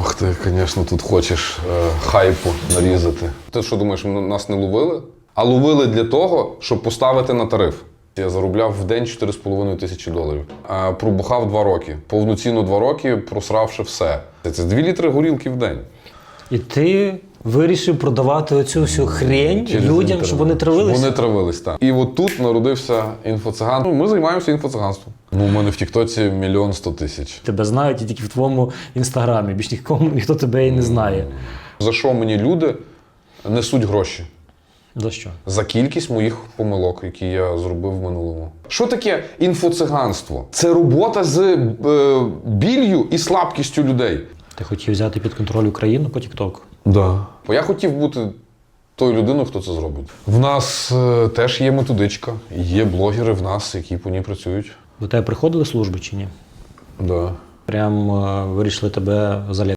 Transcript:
Ох ти, звісно, тут хочеш е, хайпу нарізати. Ти що думаєш, нас не ловили? А ловили для того, щоб поставити на тариф. Я заробляв в день 4,5 тисячі доларів. Е, пробухав 2 роки. Повноцінно 2 роки, просравши все. Це 2 літри горілки в день. І ти вирішив продавати оцю всю хрень Через людям, інтернет. щоб вони травилися? Вони травились, так. І от тут народився інфоциган. Ну, ми займаємося інфоциганством. Ну, у мене в Тіктоці мільйон сто тисяч. Тебе знають і тільки в твоєму інстаграмі. Більш нікому ніхто тебе і не знає. За що мені люди несуть гроші? За що? За кількість моїх помилок, які я зробив в минулому. Що таке інфоциганство? Це робота з е, білью і слабкістю людей. Ти хотів взяти під контроль Україну по Тіктоку? Да. Бо я хотів бути тою людиною, хто це зробить. В нас е, теж є методичка, є блогери в нас, які по ній працюють. До тебе приходили служби чи ні? Да. Прям е, вирішили тебе залякати.